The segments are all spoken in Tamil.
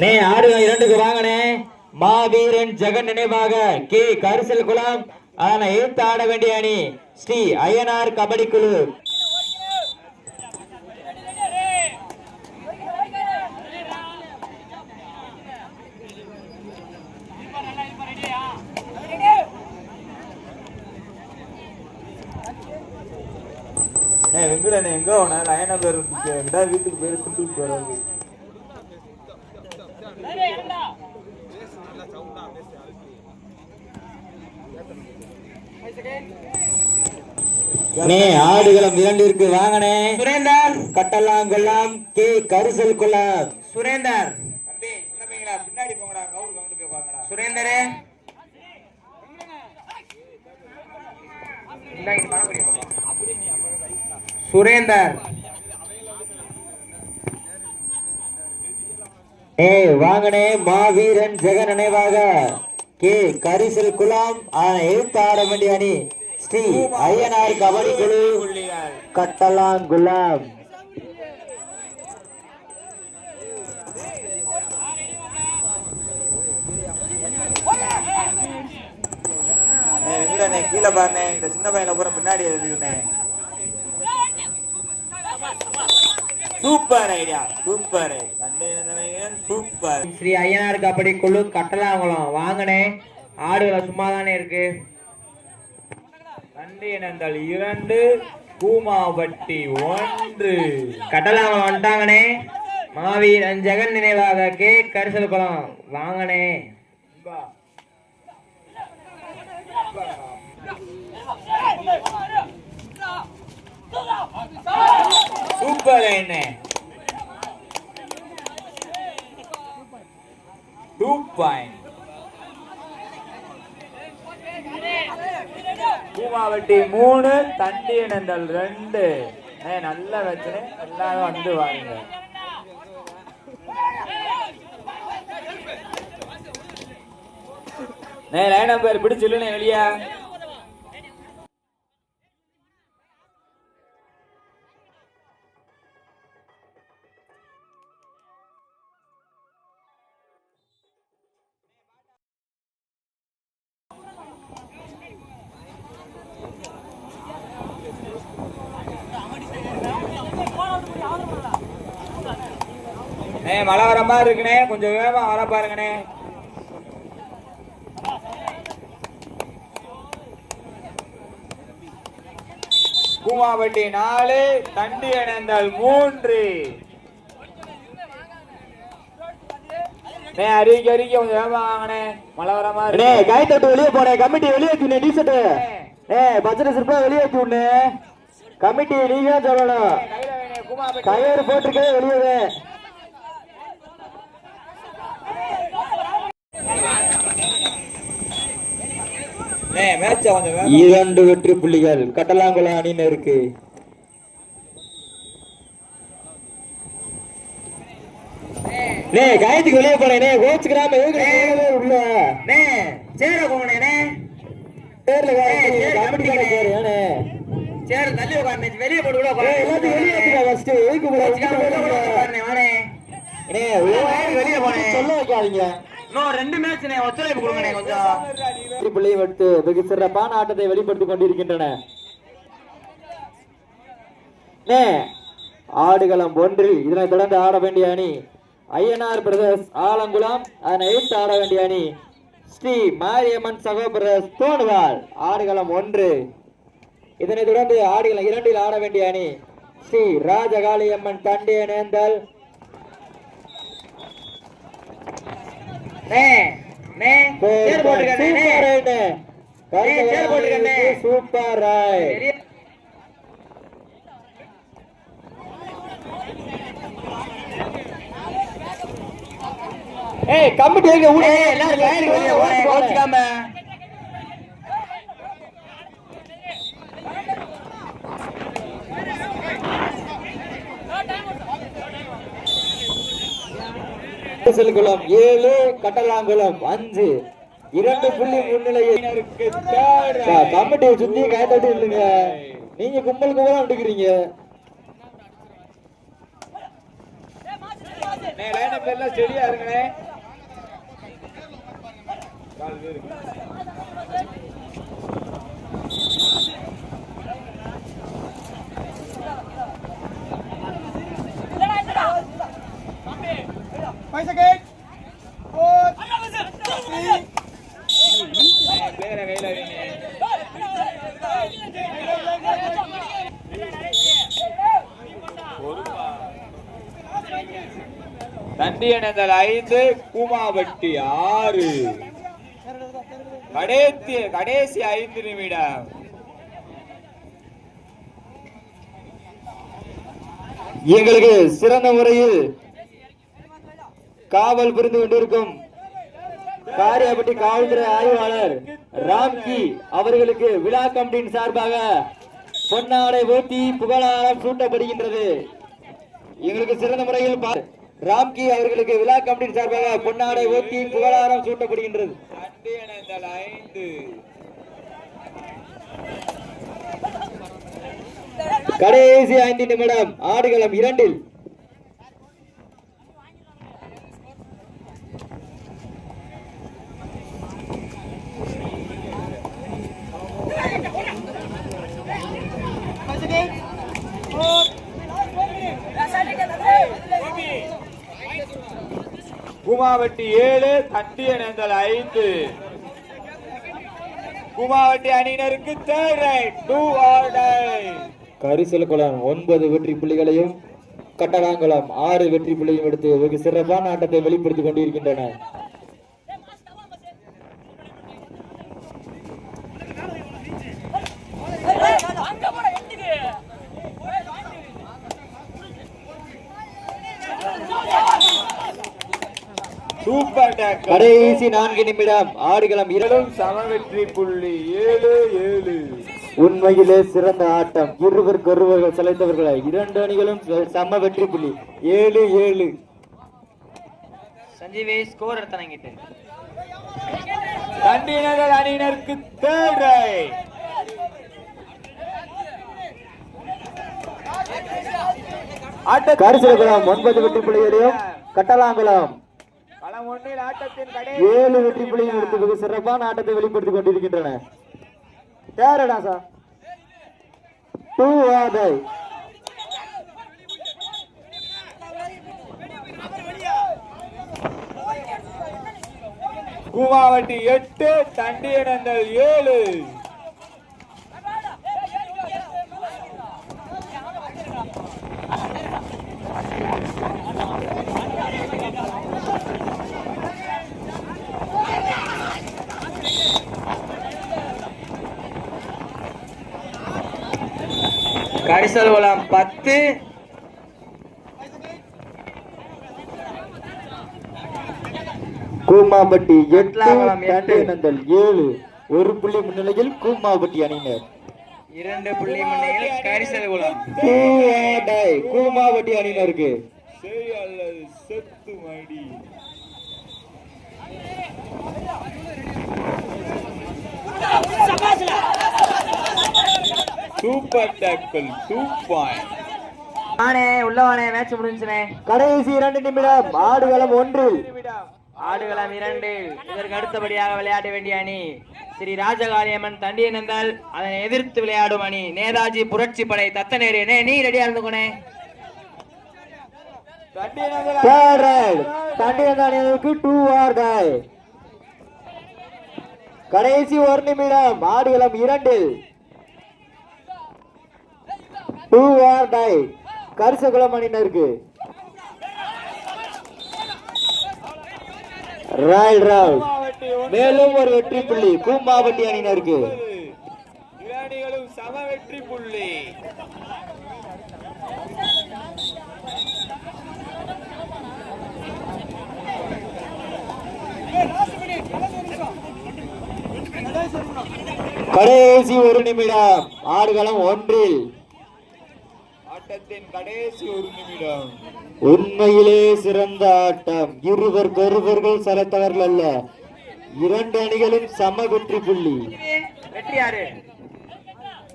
நே ஆடு இரண்டுக்கு வாங்கனே மாவீரன் ஜெகன் நினைவாக கே. கரிசல் குளம். அதனை எழுத்து ஆட வேண்டிய அணி ஸ்ரீ ஐயனார் கபடி குழு. அண்ணே எங்க போன? லயனா பேர் வீட்டுக்கு போய் குண்டுட்டு போறாங்க ஆடுகளம் இரண்டிற்கு வாங்கனே. சுரேந்தர். கட்டலாம் கொல்லாம் கே கரிசல் குளம் சுரேந்தர். பின்னாடி போங்கடா கவுரு கவுண்டு போய் பாக்கடா சுரேந்தரே. சுரேந்தர். ஏ வாங்கனே மாவீரன் ஜெகன் நினைவாக. கே கரிசல் குலாம் எழுத்து ஆட வேண்டிய அணி. ஸ்ரீ ஐயனார் கபடி குழு கட்டலாம் குலாம் வெங்கடண்ணே கீழே பாருண்ணே இந்த சின்ன பையனை பூரா பின்னாடி எழுதினே super idea super. Super. Sri Ayyanar kabaddi குழு கட்டலாங்குளம் வாங்கனே ஆடுகளை சும்மா தானே இருக்கு? நந்தினந்தல் இரண்டு கூமாவட்டி ஒன்று. கடலாம வந்துட்டாங்கனே மாவீரன் ஜெகன் நினைவாக கே. கரிசல் குளம் வாங்கனே சூப்பர் என்ன டூ பாயிண்ட் பூமாவட்டி மூணு தண்டியனந்தல் ரெண்டு. நல்ல நல்லா எல்லாரும் வந்து வாங்க நே லைன் நம்பர் பிடிச்சில்லுனே வெளியா. நே மழை வர மாதிரி இருக்குண்ணே. கொஞ்சம் வேகமா வர பாருங்கண்ணே. பூமாவட்டி நாலு தண்டி அணைந்தால் மூன்று. அறிவிக்க அறிவிக்க கொஞ்சம் வேகமா வாங்கண்ணே. மழை வர மாதிரி. கை தட்டு வெளியே போனேன் கமிட்டி வெளியே வச்சு டீசர்ட் ஏ. பச்சனை சிற்பா வெளியே வச்சு கமிட்டி நீங்க சொல்லணும். கயிறு போட்டிருக்கே வெளியே நே மேட்ச கொஞ்சம் வேகமா இரண்டு வெற்றி புள்ளிகள் கட்டலாங்குளம் அணியினருக்கு நே காயத்துக்கு வெளியே போனேனே கோச்சுக்கிறாம உள்ள நே சேர போனேனே சேர்ல கமிட்டிக்கார சேர் சேர் தள்ளி உட்கார்ந்து வெளியே போட்டு கூட எல்லாத்தையும் வெளியே ஏத்துங்க ஃபர்ஸ்ட் எதுக்கு வெளியே போனேன் சொல்ல வைக்காதீங்க. இன்னும் ரெண்டு மேட்ச் நே ஒத்துழைப்பு கொடுங்கண்ணே கொஞ்சம். பிள்ளையை எடுத்து வெகு சிறப்பான ஆட்டத்தை வெளிப்படுத்திக் கொண்டிருக்கின்றன. ஆடுகளம் ஒன்றில் இதனை தொடர்ந்து ஆட வேண்டிய அணி ஐயனார் பிரதர்ஸ் ஆலங்குளம். அதனை எதிர்த்து ஆட வேண்டிய அணி ஸ்ரீ மாரியம்மன் சகோ பிரதர்ஸ் தோணுவால் ஆடுகளம் ஒன்று. இதனை தொடர்ந்து ஆடுகளம் இரண்டில் ஆட வேண்டிய அணி ஸ்ரீ ராஜகாளியம்மன் தண்டிய நேர்ந்தால் சூப்பர் ஏய் கமிட்டி எங்க ஊரே? எல்லாரும் லைனுக்கு வெளிய போறேன் கோச்சுக்காம குளம் ஏழு கட்டலாங்குளம் அஞ்சு. இரண்டு புள்ளி முன்னிலையில் கமிட்டியை சுத்தி கைத்தட்டி இல்லைங்க நீங்க கும்பல் கும்பலா எடுக்கிறீங்க செடியா இருங்கண்ணே கால் seconds. அண்ணே, player அ கையில அடிங்க. ஐந்து கூமாவட்டி ஆறு கடைசி கடைசி ஐந்து நிமிடம் எங்களுக்கு சிறந்த முறையில் காவல் புரிந்து கொண்டிருக்கும் காரியாபட்டி காவல்துறை ஆய்வாளர் ராம்கி அவர்களுக்கு விழா கமிட்டியின் சார்பாக பொன்னாடை ஓட்டி புகழாரம் சூட்டப்படுகின்றது. எங்களுக்கு சிறந்த முறையில் ராம்கி அவர்களுக்கு விழா கமிட்டியின் சார்பாக பொன்னாடை ஓட்டி புகழாரம் சூட்டப்படுகின்றது. கடைசி ஐந்து நிமிடம் ஆடுகளம் இரண்டில் கூமாவட்டி ஏழு தண்டியனந்தல் ஐந்து. கூமாவட்டி அணியினருக்கு தேர்ட் ரைட் கரிசல்குளம் ஒன்பது வெற்றி புள்ளிகளையும் கட்டடாங்குளம் ஆறு வெற்றி புள்ளியும் எடுத்து வெகு சிறப்பான ஆட்டத்தை வெளிப்படுத்திக் கொண்டிருக்கின்றன சூப்பர் கடைசி நான்கு நிமிடம் ஆடுகளம் இரண்டும் சம வெற்றி புள்ளி ஏழு ஏழு. உண்மையிலே சிறந்த ஆட்டம். இருவருக்கு ஒருவர்கள் செலைத்தவர்களை இரண்டு அணிகளும் சம வெற்றி புள்ளி. ஏழு ஏழு. சஞ்சீவி ஸ்கோர் எடுத்தாங்கிட்டு தண்டியனந்தல் அணியினருக்கு ஆட்ட கரிசல்குளம் ஒன்பது வெற்றி புள்ளிகளையும் கட்டலாங்குளம் களம் ஒன்றில் ஆட்டத்தின் கடை ஏழு வெற்றி புள்ளியும் எடுத்து வெகு சிறப்பான ஆட்டத்தை வெளிப்படுத்திக் கொண்டிருக்கின்றன. தேரடா சார்? டூ ஆதை கூமாவட்டி எட்டு தண்டியனந்தல் ஏழு. கரிசல்குளம் பத்து. கூமாம்பட்டி எட்டு. தண்டைநந்தல் ஏழு. ஒரு புள்ளி முன்னிலையில் கூமாம்பட்டி அணியினர். இரண்டு புள்ளி முன்னையில் கரிசல்குளம். டூ ஆடை கூமாம்பட்டி அணியினருக்கு. சரி அல்லது செத்து மடி. சூப்பர் டேக்கல் டூ பாயிண்ட் வானே உள்ள வானே மேட்ச் முடிஞ்சுனே. கடைசி இரண்டு நிமிடம் ஆடுகளம் ஒன்றில் ஆடுகளம் இரண்டில் இதற்கு அடுத்தபடியாக விளையாட வேண்டிய அணி ஸ்ரீ ராஜகாளியம்மன் தண்டியனந்தால் அதனை எதிர்த்து விளையாடும் அணி. நேதாஜி புரட்சி படை தத்தநேரி நீ ரெடியா இருந்துக்கோனே கடைசி ஒரு நிமிடம் ஆடுகளம் இரண்டில். டூ ஆடை கரிசகுளம் அணியினருக்கு ராயல் ராவ் மேலும் ஒரு வெற்றி புள்ளி கூமாவட்டி அணியினருக்கு சம வெற்றி புள்ளி கடைசி ஒரு நிமிடம். ஆடுகளம் ஒன்றில். ஆட்டத்தின் உண்மையிலே சிறந்த ஆட்டம். இருவர் ஒருவர்கள் சரத்தவர்கள் அல்ல. இரண்டு அணிகளும் சம வெற்றி புள்ளி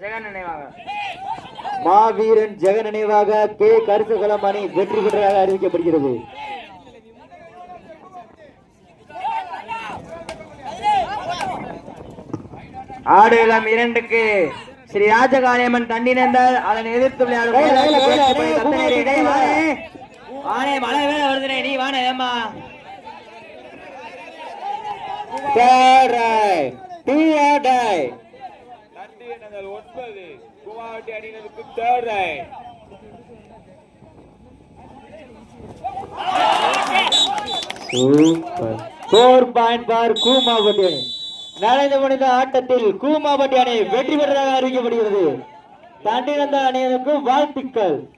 ஜெகன் நினைவாக. மாவீரன் ஜெகன் நினைவாக பே கருசுகலம் அணி வெற்றி பெற்றதாக அறிவிக்கப்படுகிறது. ஆடுகளம் இரண்டுக்கு ஸ்ரீ ராஜகாளியம்மன் தண்டினந்தால் அதனை எதிர்த்து. வாணே மழை வேலை வருதுனே நீ die. தண்டியினங்கள் ஒன்பது குவாவட்டி அணியினருக்கு third right super four point பார் கூமாபட்டி அணி நடந்து முடிந்த ஆட்டத்தில் கூமாபட்டி அணி வெற்றி பெற்றதாக அறிவிக்கப்படுகிறது. தண்டிரந்த அணியினருக்கு வாழ்த்துக்கள்.